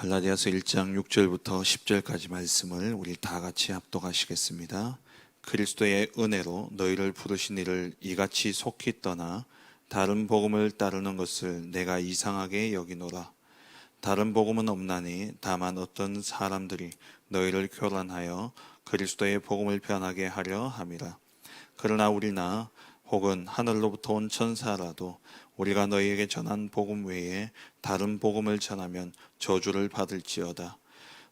갈라디아서 1장 6절부터 10절까지 말씀을 우리 다 같이 합독하시겠습니다. 그리스도의 은혜로 너희를 부르신 이를 이같이 속히 떠나 다른 복음을 따르는 것을 내가 이상하게 여기노라. 다른 복음은 없나니 다만 어떤 사람들이 너희를 교란하여 그리스도의 복음을 변하게 하려 함이라. 그러나 우리나 혹은 하늘로부터 온 천사라도 우리가 너희에게 전한 복음 외에 다른 복음을 전하면 저주를 받을지어다.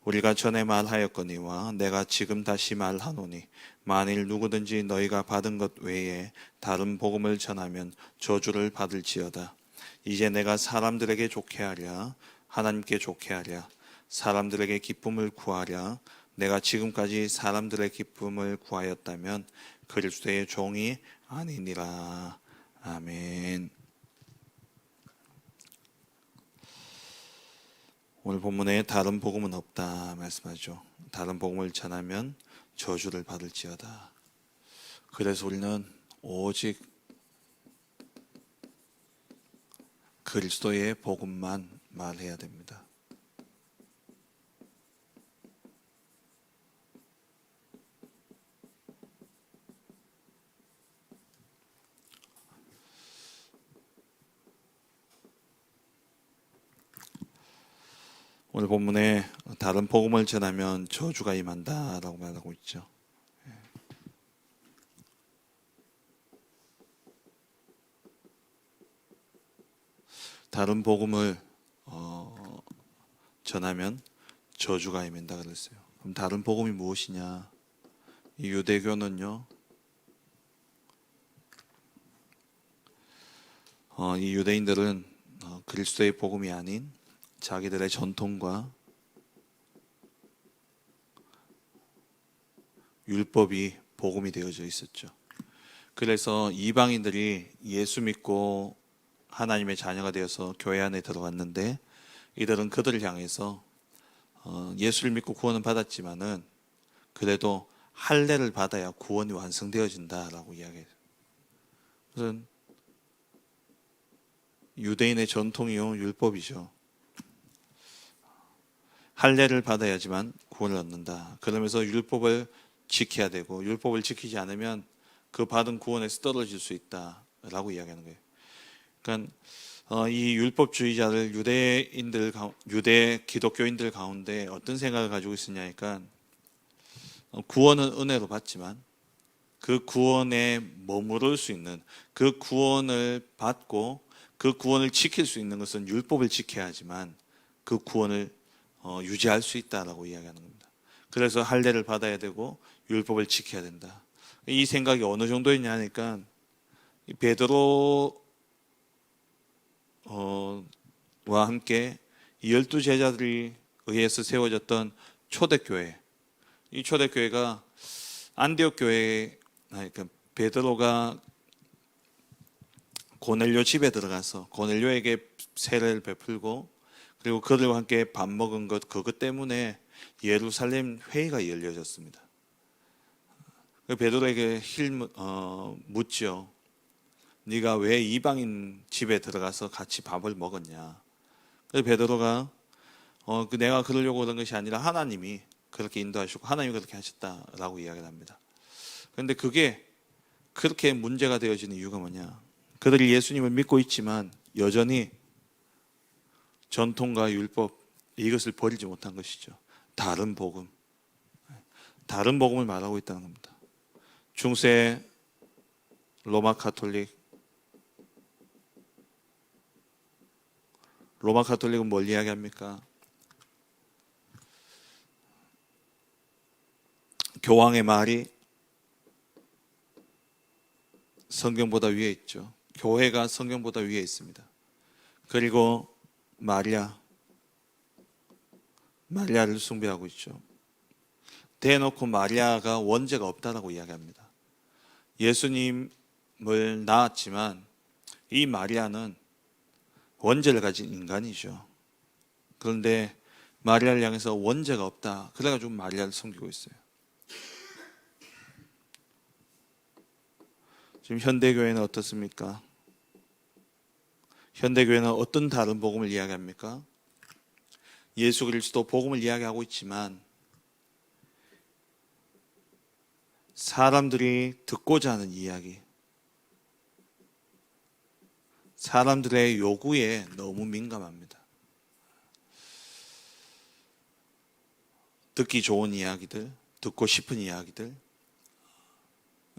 우리가 전에 말하였거니와 내가 지금 다시 말하노니 만일 누구든지 너희가 받은 것 외에 다른 복음을 전하면 저주를 받을지어다. 이제 내가 사람들에게 좋게 하랴 하나님께 좋게 하랴 사람들에게 기쁨을 구하랴 내가 지금까지 사람들의 기쁨을 구하였다면 그리스도의 종이 아니니라. 아멘. 오늘 본문에 다른 복음은 없다 말씀하죠. 다른 복음을 전하면 저주를 받을지어다. 그래서 우리는 오직 그리스도의 복음만 말해야 됩니다. 오늘 본문에 다른 복음을 전하면 저주가 임한다라고 말하고 있죠. 다른 복음을 어, 전하면 저주가 임한다 그랬어요. 그럼 다른 복음이 무엇이냐? 이 유대교는요. 어, 이 유대인들은 어, 그리스도의 복음이 아닌 자기들의 전통과 율법이 복음이 되어져 있었죠. 그래서 이방인들이 예수 믿고 하나님의 자녀가 되어서 교회 안에 들어갔는데 이들은 그들을 향해서 어, 예수를 믿고 구원은 받았지만은 그래도 할례를 받아야 구원이 완성되어진다라고 이야기해요. 유대인의 전통이요 율법이죠. 할례를 받아야지만 구원을 얻는다. 그러면서 율법을 지켜야 되고 율법을 지키지 않으면 그 받은 구원에서 떨어질 수 있다라고 이야기하는 거예요. 그러니까 어, 이 율법주의자들 유대인들 가- 유대 기독교인들 가운데 어떤 생각을 가지고 있었냐니까 어, 구원은 은혜로 받지만 그 구원에 머무를 수 있는 그 구원을 받고 그 구원을 지킬 수 있는 것은 율법을 지켜야 하지만 그 구원을 어, 유지할 수 있다라고 이야기하는 겁니다. 그래서 할례를 받아야 되고 율법을 지켜야 된다. 이 생각이 어느 정도였냐 하니까 이 베드로 어, 와 함께 이 열두 제자들이 의해서 세워졌던 초대교회. 이 초대교회가 안디옥 교회, 아니, 그 베드로가 고넬료 집에 들어가서 고넬료에게 세례를 베풀고 그리고 그들과 함께 밥 먹은 것 그것 때문에 예루살렘 회의가 열려졌습니다. 그 베드로에게 힐 묻- 어, 묻죠. 네가 왜 이방인 집에 들어가서 같이 밥을 먹었냐? 그래서 베드로가 어, 그 내가 그러려고 그런 것이 아니라 하나님이 그렇게 인도하시고 하나님이 그렇게 하셨다라고 이야기를 합니다. 그런데 그게 그렇게 문제가 되어지는 이유가 뭐냐? 그들이 예수님을 믿고 있지만 여전히 전통과 율법 이것을 버리지 못한 것이죠. 다른 복음, 다른 복음을 말하고 있다는 겁니다. 중세 로마 카톨릭, 로마 카톨릭은 뭘 이야기합니까? 교황의 말이 성경보다 위에 있죠. 교회가 성경보다 위에 있습니다. 그리고 마리아, 마리아를 숭배하고 있죠. 대놓고 마리아가 원죄가 없다라고 이야기합니다. 예수님을 낳았지만 이 마리아는 원죄를 가진 인간이죠. 그런데 마리아를 향해서 원죄가 없다. 그래가지고 마리아를 섬기고 있어요. 지금 현대교회는 어떻습니까? 현대교회는 어떤 다른 복음을 이야기합니까? 예수 그리스도 복음을 이야기하고 있지만 사람들이 듣고자 하는 이야기, 사람들의 요구에 너무 민감합니다. 듣기 좋은 이야기들, 듣고 싶은 이야기들,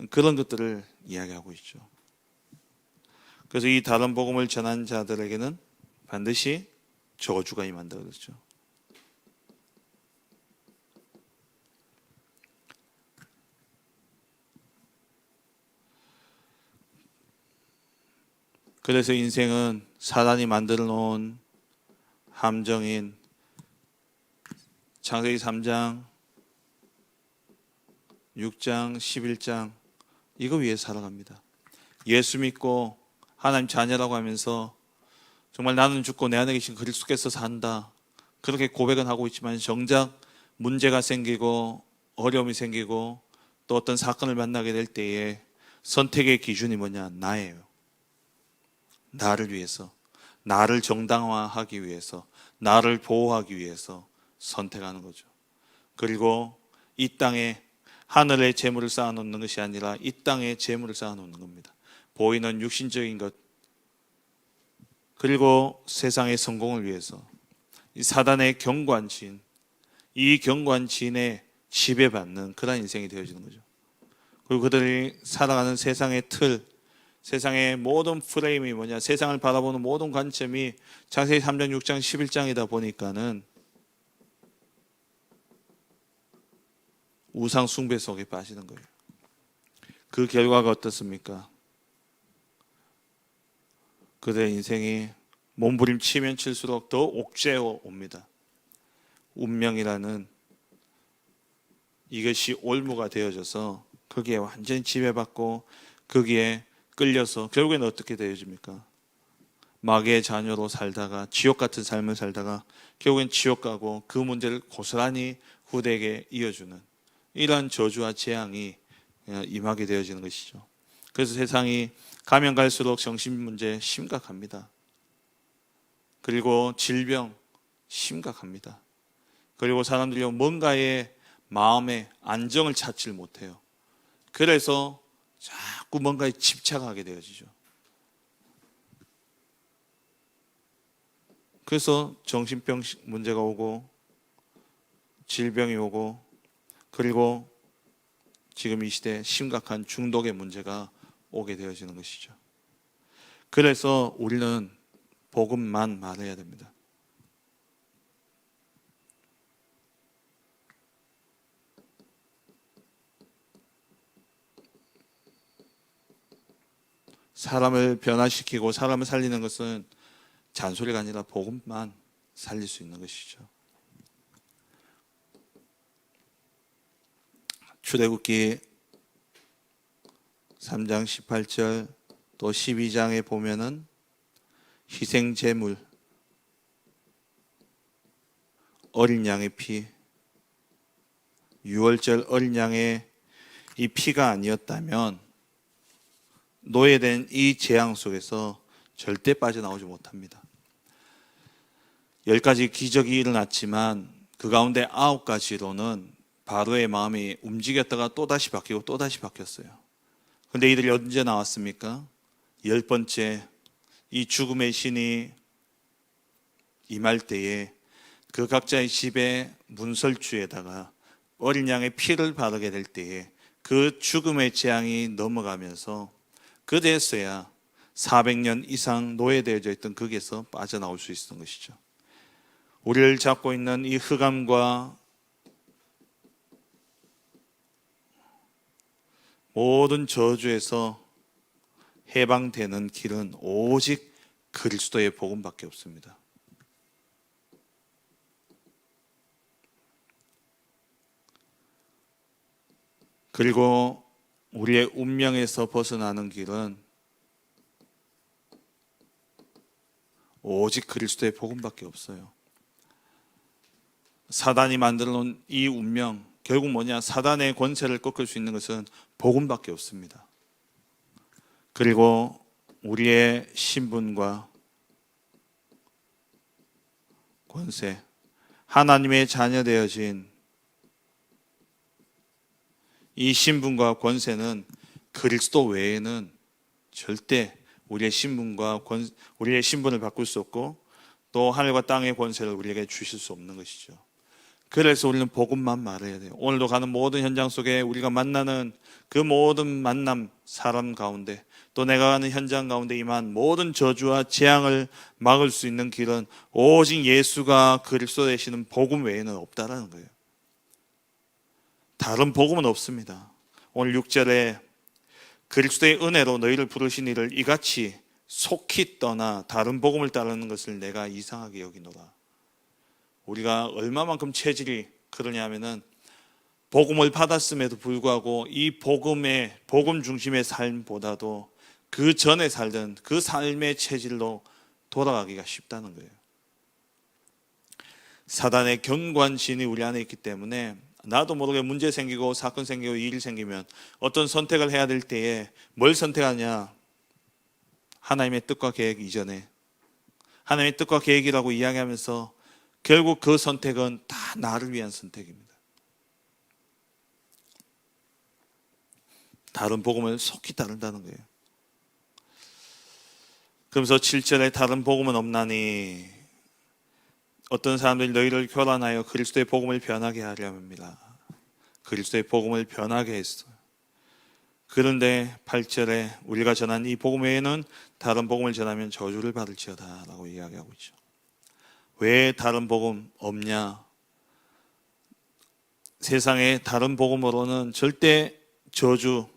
그런 것들을 이야기하고 있죠. 그래서 이 다른 복음을 전한 자들에게는 반드시 저주가 임한다 그랬죠. 그래서 인생은 사단이 만들어 놓은 함정인 창세기 3장, 6장, 11장 이거 위해 살아갑니다. 예수 믿고 하나님 자녀라고 하면서 정말 나는 죽고 내 안에 계신 그리스도께서 산다. 그렇게 고백은 하고 있지만 정작 문제가 생기고 어려움이 생기고 또 어떤 사건을 만나게 될 때에 선택의 기준이 뭐냐? 나예요. 나를 위해서, 나를 정당화하기 위해서, 나를 보호하기 위해서 선택하는 거죠. 그리고 이 땅에 하늘의 재물을 쌓아놓는 것이 아니라 이 땅에 재물을 쌓아놓는 겁니다. 보이는 육신적인 것, 그리고 세상의 성공을 위해서 이 사단의 경관진, 이 경관진에 지배받는 그런 인생이 되어지는 거죠. 그리고 그들이 살아가는 세상의 틀, 세상의 모든 프레임이 뭐냐, 세상을 바라보는 모든 관점이 창세기 3장, 6장, 11장이다 보니까는 우상 숭배 속에 빠지는 거예요. 그 결과가 어떻습니까? 그들의 인생이 몸부림치면 칠수록 더 옥죄어 옵니다. 운명이라는 이것이 올무가 되어져서 거기에 완전히 지배받고 거기에 끌려서 결국에는 어떻게 되어집니까? 마귀의 자녀로 살다가 지옥 같은 삶을 살다가 결국엔 지옥 가고 그 문제를 고스란히 후대에게 이어주는 이러한 저주와 재앙이 임하게 되어지는 것이죠. 그래서 세상이 가면 갈수록 정신 문제 심각합니다. 그리고 질병 심각합니다. 그리고 사람들이 뭔가의 마음의 안정을 찾질 못해요. 그래서 자꾸 뭔가에 집착하게 되어지죠. 그래서 정신병 문제가 오고 질병이 오고 그리고 지금 이 시대 심각한 중독의 문제가 오게 되어지는 것이죠. 그래서 우리는 복음만 말해야 됩니다. 사람을 변화시키고 사람을 살리는 것은 잔소리가 아니라 복음만 살릴 수 있는 것이죠. 출애굽기 3장 18절 또 12장에 보면은 희생 제물 어린 양의 피 유월절 어린 양의 이 피가 아니었다면 노예된 이 재앙 속에서 절대 빠져나오지 못합니다. 열 가지 기적이 일어났지만 그 가운데 아홉 가지로는 바로의 마음이 움직였다가 또다시 바뀌고 또다시 바뀌었어요. 근데 이들이 언제 나왔습니까? 열 번째 이 죽음의 신이 임할 때에 그 각자의 집에 문설주에다가 어린 양의 피를 바르게 될 때에 그 죽음의 재앙이 넘어가면서 그대에서야 400년 이상 노예되어져 있던 거기에서 빠져나올 수 있었던 것이죠. 우리를 잡고 있는 이 흑암과 모든 저주에서 해방되는 길은 오직 그리스도의 복음밖에 없습니다. 그리고 우리의 운명에서 벗어나는 길은 오직 그리스도의 복음밖에 없어요. 사단이 만들어 놓은 이 운명, 결국 뭐냐? 사단의 권세를 꺾을 수 있는 것은 복음밖에 없습니다. 그리고 우리의 신분과 권세, 하나님의 자녀 되어진 이 신분과 권세는 그리스도 외에는 절대 우리의 신분과 권, 우리의 신분을 바꿀 수 없고 또 하늘과 땅의 권세를 우리에게 주실 수 없는 것이죠. 그래서 우리는 복음만 말해야 돼요. 오늘도 가는 모든 현장 속에 우리가 만나는 그 모든 만남 사람 가운데 또 내가 가는 현장 가운데 임한 모든 저주와 재앙을 막을 수 있는 길은 오직 예수가 그리스도 되시는 복음 외에는 없다라는 거예요. 다른 복음은 없습니다. 오늘 6절에 그리스도의 은혜로 너희를 부르신 이를 이같이 속히 떠나 다른 복음을 따르는 것을 내가 이상하게 여기노라. 우리가 얼마만큼 체질이 그러냐면은 복음을 받았음에도 불구하고 이 복음의 복음 중심의 삶보다도 그 전에 살던 그 삶의 체질로 돌아가기가 쉽다는 거예요. 사단의 경관신이 우리 안에 있기 때문에 나도 모르게 문제 생기고 사건 생기고 일이 생기면 어떤 선택을 해야 될 때에 뭘 선택하냐? 하나님의 뜻과 계획 이전에 하나님의 뜻과 계획이라고 이야기하면서 결국 그 선택은 다 나를 위한 선택입니다. 다른 복음을 속히 따른다는 거예요. 그러면서 7절에 다른 복음은 없나니 어떤 사람들이 너희를 교란하여 그리스도의 복음을 변하게 하려 합니다. 그리스도의 복음을 변하게 했어요. 그런데 8절에 우리가 전한 이 복음 외에는 다른 복음을 전하면 저주를 받을지어다 라고 이야기하고 있죠. 왜 다른 복음 없냐? 세상의 다른 복음으로는 절대 저주,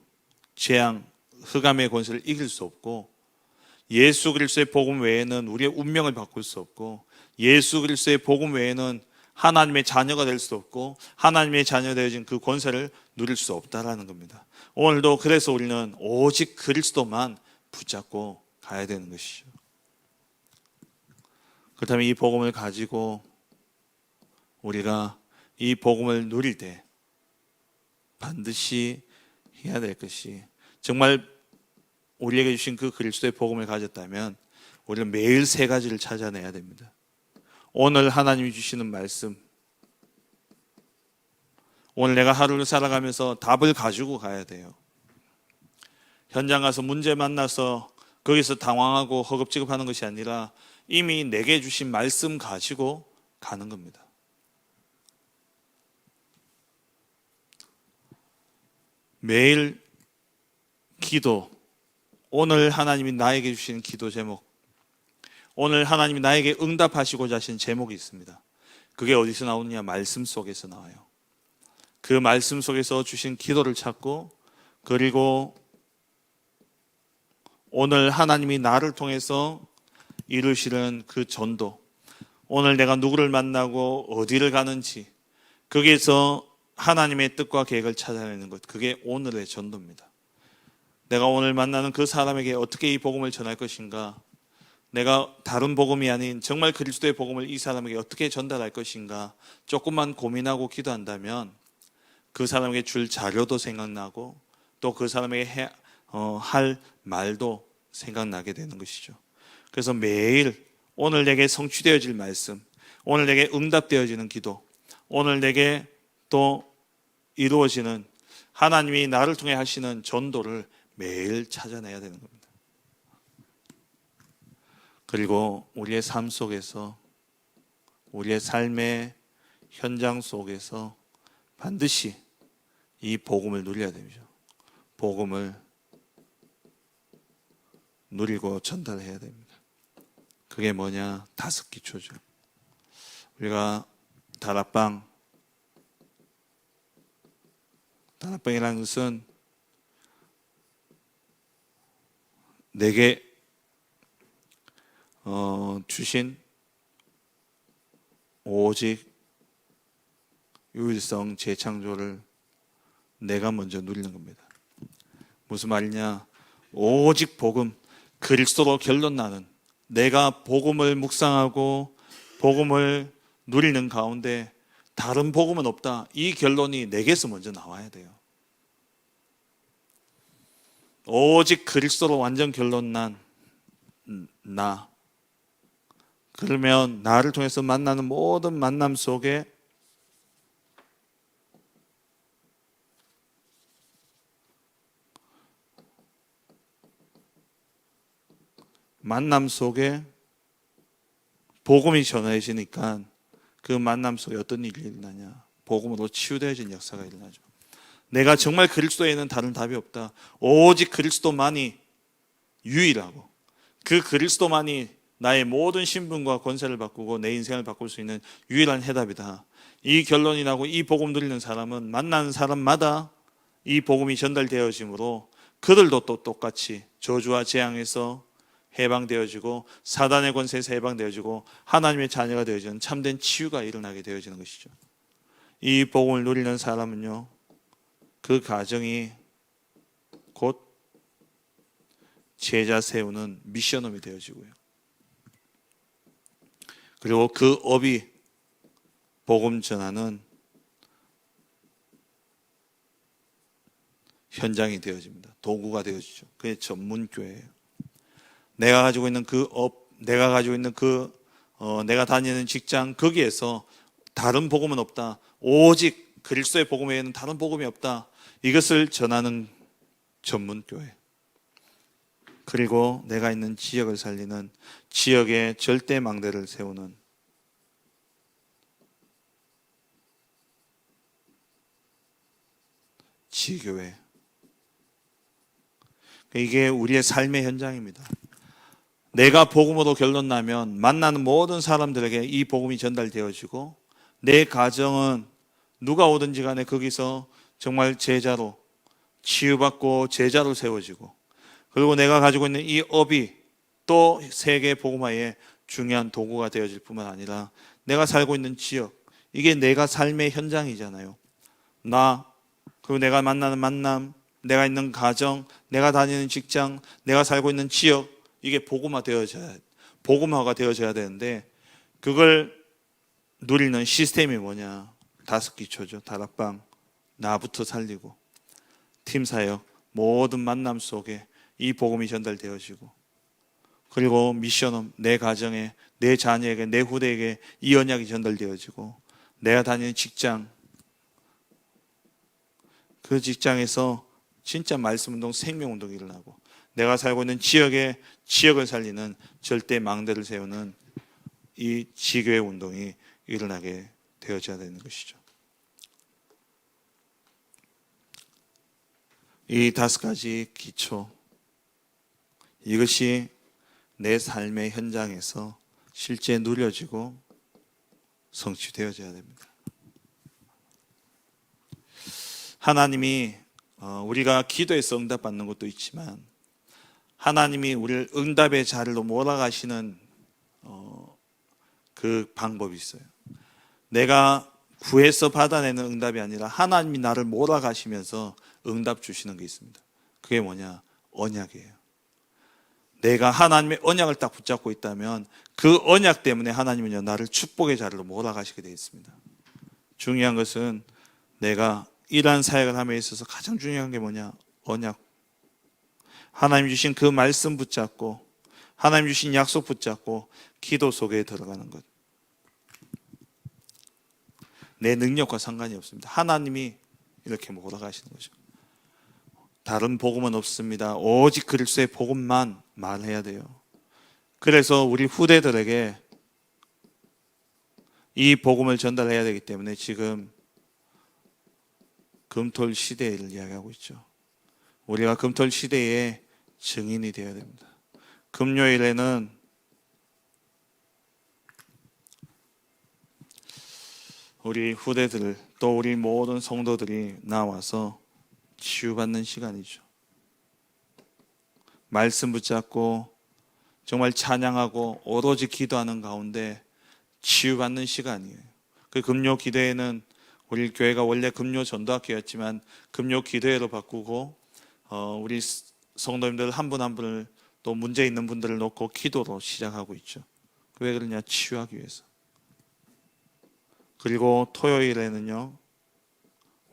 재앙, 흑암의 권세를 이길 수 없고 예수 그리스도의 복음 외에는 우리의 운명을 바꿀 수 없고 예수 그리스도의 복음 외에는 하나님의 자녀가 될 수 없고 하나님의 자녀 되어진 그 권세를 누릴 수 없다라는 겁니다. 오늘도 그래서 우리는 오직 그리스도만 붙잡고 가야 되는 것이죠. 그렇다면 이 복음을 가지고 우리가 이 복음을 누릴 때 반드시 해야 될 것이 정말 우리에게 주신 그 그리스도의 복음을 가졌다면 우리는 매일 세 가지를 찾아내야 됩니다. 오늘 하나님이 주시는 말씀. 오늘 내가 하루를 살아가면서 답을 가지고 가야 돼요. 현장 가서 문제 만나서 거기서 당황하고 허겁지겁 하는 것이 아니라 이미 내게 주신 말씀 가지고 가는 겁니다. 매일 기도, 오늘 하나님이 나에게 주신 기도 제목, 오늘 하나님이 나에게 응답하시고자 하신 제목이 있습니다. 그게 어디서 나오느냐? 말씀 속에서 나와요. 그 말씀 속에서 주신 기도를 찾고 그리고 오늘 하나님이 나를 통해서 이루시는 그 전도, 오늘 내가 누구를 만나고 어디를 가는지, 거기에서 하나님의 뜻과 계획을 찾아내는 것, 그게 오늘의 전도입니다. 내가 오늘 만나는 그 사람에게 어떻게 이 복음을 전할 것인가, 내가 다른 복음이 아닌 정말 그리스도의 복음을 이 사람에게 어떻게 전달할 것인가, 조금만 고민하고 기도한다면 그 사람에게 줄 자료도 생각나고 또 그 사람에게 해, 어, 할 말도 생각나게 되는 것이죠. 그래서 매일 오늘 내게 성취되어질 말씀, 오늘 내게 응답되어지는 기도, 오늘 내게 또 이루어지는 하나님이 나를 통해 하시는 전도를 매일 찾아내야 되는 겁니다. 그리고 우리의 삶 속에서 우리의 삶의 현장 속에서 반드시 이 복음을 누려야 됩니다. 복음을 누리고 전달해야 됩니다. 그게 뭐냐? 다섯 기초죠. 우리가 다락방, 다락방이라는 것은 내게 어, 주신 오직 유일성 재창조를 내가 먼저 누리는 겁니다. 무슨 말이냐? 오직 복음, 그리스도로 결론 나는 내가 복음을 묵상하고 복음을 누리는 가운데 다른 복음은 없다. 이 결론이 내게서 먼저 나와야 돼요. 오직 그리스도로 완전 결론 난 나. 그러면 나를 통해서 만나는 모든 만남 속에 만남 속에 복음이 전해지니까 그 만남 속에 어떤 일이 일어나냐? 복음으로 치유되어진 역사가 일어나죠. 내가 정말 그리스도에는 다른 답이 없다. 오직 그리스도만이 유일하고 그 그리스도만이 나의 모든 신분과 권세를 바꾸고 내 인생을 바꿀 수 있는 유일한 해답이다. 이 결론이 나고 이 복음 들리는 사람은 만나는 사람마다 이 복음이 전달되어지므로 그들도 또 똑같이 저주와 재앙에서 해방되어지고 사단의 권세에서 해방되어지고 하나님의 자녀가 되어지는 참된 치유가 일어나게 되어지는 것이죠. 이 복음을 누리는 사람은요. 그 가정이 곧 제자 세우는 미션업이 되어지고요. 그리고 그 업이 복음 전하는 현장이 되어집니다. 도구가 되어지죠. 그게 전문 교회예요. 내가 가지고 있는 그 업, 내가 가지고 있는 그 어, 내가 다니는 직장 거기에서 다른 복음은 없다. 오직 그리스도의 복음 외에는 다른 복음이 없다. 이것을 전하는 전문 교회. 그리고 내가 있는 지역을 살리는 지역의 절대 망대를 세우는 지교회. 이게 우리의 삶의 현장입니다. 내가 복음으로 결론 나면 만나는 모든 사람들에게 이 복음이 전달되어지고 내 가정은 누가 오든지 간에 거기서 정말 제자로 치유받고 제자로 세워지고 그리고 내가 가지고 있는 이 업이 또 세계 복음화의 중요한 도구가 되어질 뿐만 아니라 내가 살고 있는 지역 이게 내가 삶의 현장이잖아요. 나 그리고 내가 만나는 만남, 내가 있는 가정, 내가 다니는 직장, 내가 살고 있는 지역 이게 복음화 되어져야 복음화가 되어져야 되는데 그걸 누리는 시스템이 뭐냐? 다섯 기초죠. 다락방 나부터 살리고 팀 사역 모든 만남 속에 이 복음이 전달되어지고 그리고 미션업 내 가정에 내 자녀에게 내 후대에게 이 언약이 전달되어지고 내가 다니는 직장 그 직장에서 진짜 말씀 운동 생명 운동이 일어나고 내가 살고 있는 지역에 지역을 살리는 절대 망대를 세우는 이 지교의 운동이 일어나게 되어져야 되는 것이죠. 이 다섯 가지 기초 이것이 내 삶의 현장에서 실제 누려지고 성취되어져야 됩니다. 하나님이 어, 우리가 기도해서 응답받는 것도 있지만 하나님이 우리를 응답의 자리로 몰아가시는 어, 그 방법이 있어요. 내가 구해서 받아내는 응답이 아니라 하나님이 나를 몰아가시면서 응답 주시는 게 있습니다. 그게 뭐냐? 언약이에요. 내가 하나님의 언약을 딱 붙잡고 있다면 그 언약 때문에 하나님은요 나를 축복의 자리로 몰아가시게 되어 있습니다. 중요한 것은 내가 이러한 사역을 함에 있어서 가장 중요한 게 뭐냐? 언약. 하나님 주신 그 말씀 붙잡고 하나님 주신 약속 붙잡고 기도 속에 들어가는 것. 내 능력과 상관이 없습니다. 하나님이 이렇게 몰아가시는 거죠. 다른 복음은 없습니다. 오직 그리스도의 복음만 말해야 돼요. 그래서 우리 후대들에게 이 복음을 전달해야 되기 때문에 지금 금톨 시대를 이야기하고 있죠. 우리가 금톨 시대의 증인이 되어야 됩니다. 금요일에는 우리 후대들 또 우리 모든 성도들이 나와서 치유받는 시간이죠. 말씀 붙잡고 정말 찬양하고 오로지 기도하는 가운데 치유받는 시간이에요. 그 금요 기도회는 우리 교회가 원래 금요 전도학교였지만 금요 기도회로 바꾸고 어, 우리 성도님들 한 분 한 분을 또 문제 있는 분들을 놓고 기도로 시작하고 있죠. 왜 그러냐? 치유하기 위해서. 그리고 토요일에는요.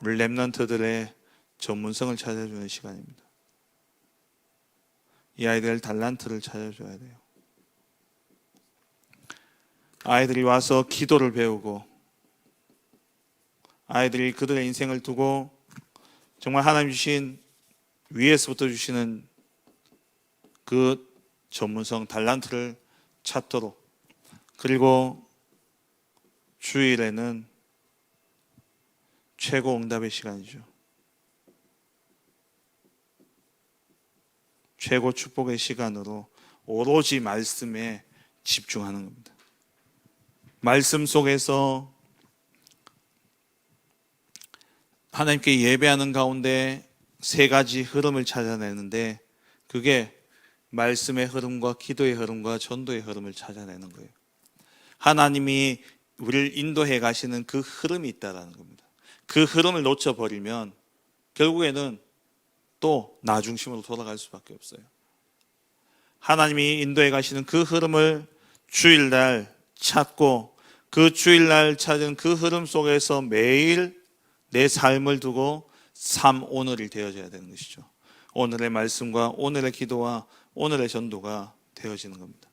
우리 랩런트들의 전문성을 찾아주는 시간입니다. 이 아이들 달란트를 찾아줘야 돼요. 아이들이 와서 기도를 배우고 아이들이 그들의 인생을 두고 정말 하나님 주신 위에서부터 주시는 그 전문성 달란트를 찾도록 그리고 주일에는 최고 응답의 시간이죠. 최고 축복의 시간으로 오로지 말씀에 집중하는 겁니다. 말씀 속에서 하나님께 예배하는 가운데 세 가지 흐름을 찾아내는데 그게 말씀의 흐름과 기도의 흐름과 전도의 흐름을 찾아내는 거예요. 하나님이 우리를 인도해 가시는 그 흐름이 있다라는 겁니다. 그 흐름을 놓쳐버리면 결국에는 또 나 중심으로 돌아갈 수밖에 없어요. 하나님이 인도해 가시는 그 흐름을 주일날 찾고 그 주일날 찾은 그 흐름 속에서 매일 내 삶을 두고 삶 오늘이 되어져야 되는 것이죠. 오늘의 말씀과 오늘의 기도와 오늘의 전도가 되어지는 겁니다.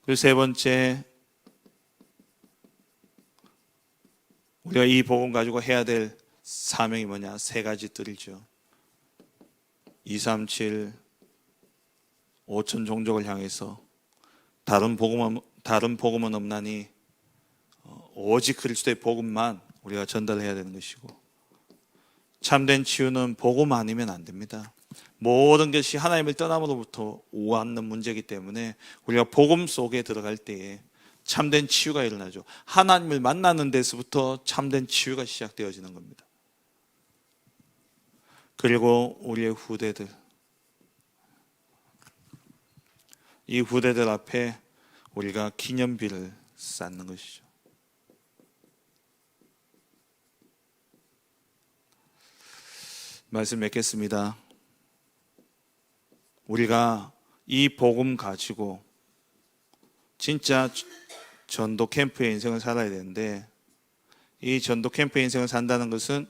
그리고 세 번째 우리가 이 복음 가지고 해야 될 사명이 뭐냐? 세 가지 뜰이죠. 237 5천 종족을 향해서 다른 복음은 다른 복음은 없나니 어, 오직 그리스도의 복음만 우리가 전달해야 되는 것이고 참된 치유는 복음 아니면 안 됩니다. 모든 것이 하나님을 떠남으로부터 오는 문제이기 때문에 우리가 복음 속에 들어갈 때에 참된 치유가 일어나죠. 하나님을 만나는 데서부터 참된 치유가 시작되어지는 겁니다. 그리고 우리의 후대들 이 후대들 앞에 우리가 기념비를 쌓는 것이죠. 말씀 맺겠습니다. 우리가 이 복음 가지고 진짜 전도 캠프의 인생을 살아야 되는데 이 전도 캠프의 인생을 산다는 것은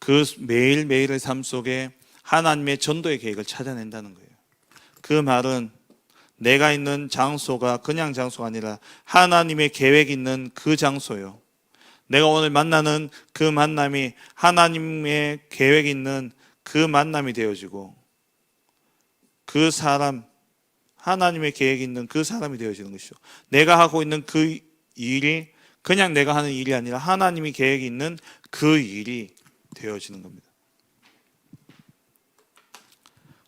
그 매일매일의 삶 속에 하나님의 전도의 계획을 찾아낸다는 거예요. 그 말은 내가 있는 장소가 그냥 장소가 아니라 하나님의 계획 있는 그 장소요. 내가 오늘 만나는 그 만남이 하나님의 계획 있는 그 만남이 되어지고 그 사람 하나님의 계획 있는 그 사람이 되어지는 것이죠. 내가 하고 있는 그 일이 그냥 내가 하는 일이 아니라 하나님이 계획이 있는 그 일이 되어지는 겁니다.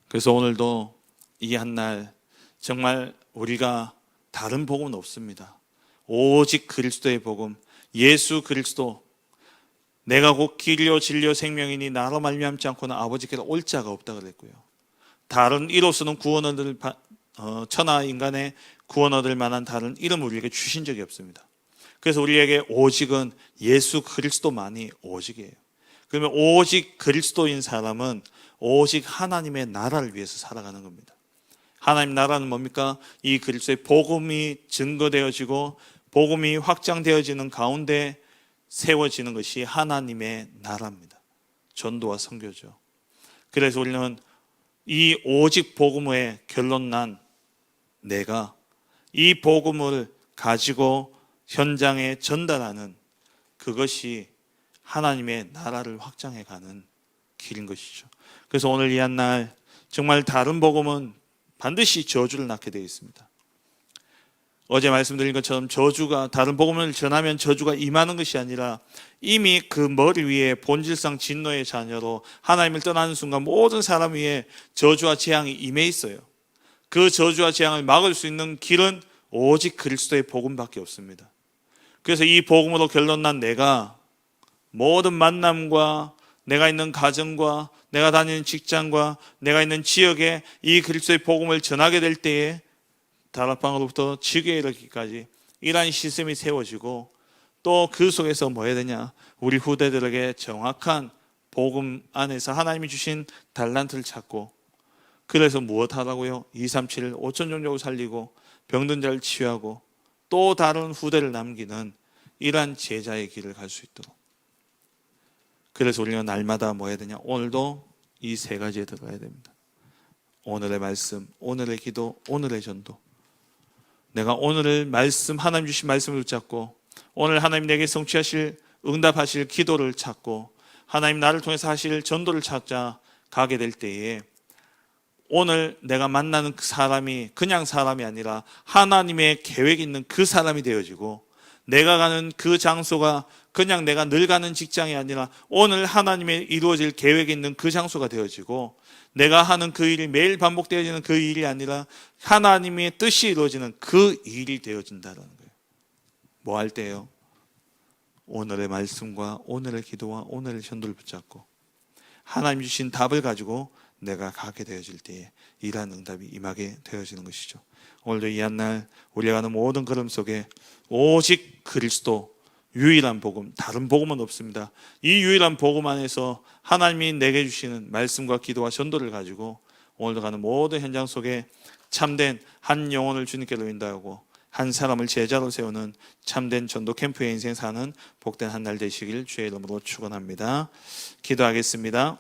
그래서 오늘도 이 한 날 정말 우리가 다른 복음은 없습니다. 오직 그리스도의 복음, 예수 그리스도 내가 곧 길이요 진리요 생명이니 나로 말미암지 않고는 아버지께로 올 자가 없다 그랬고요. 다른 이로서는 구원 얻을 어, 천하 인간의 구원 얻을 만한 다른 이름을 우리에게 주신 적이 없습니다. 그래서 우리에게 오직은 예수 그리스도만이 오직이에요. 그러면 오직 그리스도인 사람은 오직 하나님의 나라를 위해서 살아가는 겁니다. 하나님 나라는 뭡니까? 이 그리스도의 복음이 증거되어지고 복음이 확장되어지는 가운데 세워지는 것이 하나님의 나라입니다. 전도와 선교죠. 그래서 우리는 이 오직 복음의 결론 난 내가 이 복음을 가지고 현장에 전달하는 그것이 하나님의 나라를 확장해 가는 길인 것이죠. 그래서 오늘 이 한 날 정말 다른 복음은 반드시 저주를 낳게 되어 있습니다. 어제 말씀드린 것처럼 저주가 다른 복음을 전하면 저주가 임하는 것이 아니라 이미 그 머리 위에 본질상 진노의 자녀로 하나님을 떠나는 순간 모든 사람 위에 저주와 재앙이 임해 있어요. 그 저주와 재앙을 막을 수 있는 길은 오직 그리스도의 복음밖에 없습니다. 그래서 이 복음으로 결론난 내가 모든 만남과 내가 있는 가정과 내가 다니는 직장과 내가 있는 지역에 이 그리스도의 복음을 전하게 될 때에 다락방으로부터 지구에 이르기까지 이러한 시스템이 세워지고 또 그 속에서 뭐 해야 되냐 우리 후대들에게 정확한 복음 안에서 하나님이 주신 달란트를 찾고 그래서 무엇 하라고요? 2, 3, 7, 5천 종족을 살리고 병든 자를 치유하고 또 다른 후대를 남기는 이러한 제자의 길을 갈 수 있도록 그래서 우리는 날마다 뭐 해야 되냐? 오늘도 이 세 가지에 들어가야 됩니다. 오늘의 말씀, 오늘의 기도, 오늘의 전도. 내가 오늘을 말씀 하나님 주신 말씀을 붙잡고 오늘 하나님 내게 성취하실 응답하실 기도를 찾고 하나님 나를 통해서 하실 전도를 찾자 가게 될 때에 오늘 내가 만나는 그 사람이 그냥 사람이 아니라 하나님의 계획 있는 그 사람이 되어지고 내가 가는 그 장소가 그냥 내가 늘 가는 직장이 아니라 오늘 하나님의 이루어질 계획 있는 그 장소가 되어지고 내가 하는 그 일이 매일 반복되어지는 그 일이 아니라 하나님의 뜻이 이루어지는 그 일이 되어진다는 거예요. 뭐 할 때요? 오늘의 말씀과 오늘의 기도와 오늘의 전도를 붙잡고 하나님 주신 답을 가지고 내가 가게 되어질 때에 이러한 응답이 임하게 되어지는 것이죠. 오늘도 이 한 날 우리가 가는 모든 걸음 속에 오직 그리스도 유일한 복음, 다른 복음은 없습니다. 이 유일한 복음 안에서 하나님이 내게 주시는 말씀과 기도와 전도를 가지고 오늘도 가는 모든 현장 속에 참된 한 영혼을 주님께 로 인도하고 한 사람을 제자로 세우는 참된 전도 캠프의 인생 사는 복된 한 날 되시길 주의 이름으로 축원합니다. 기도하겠습니다.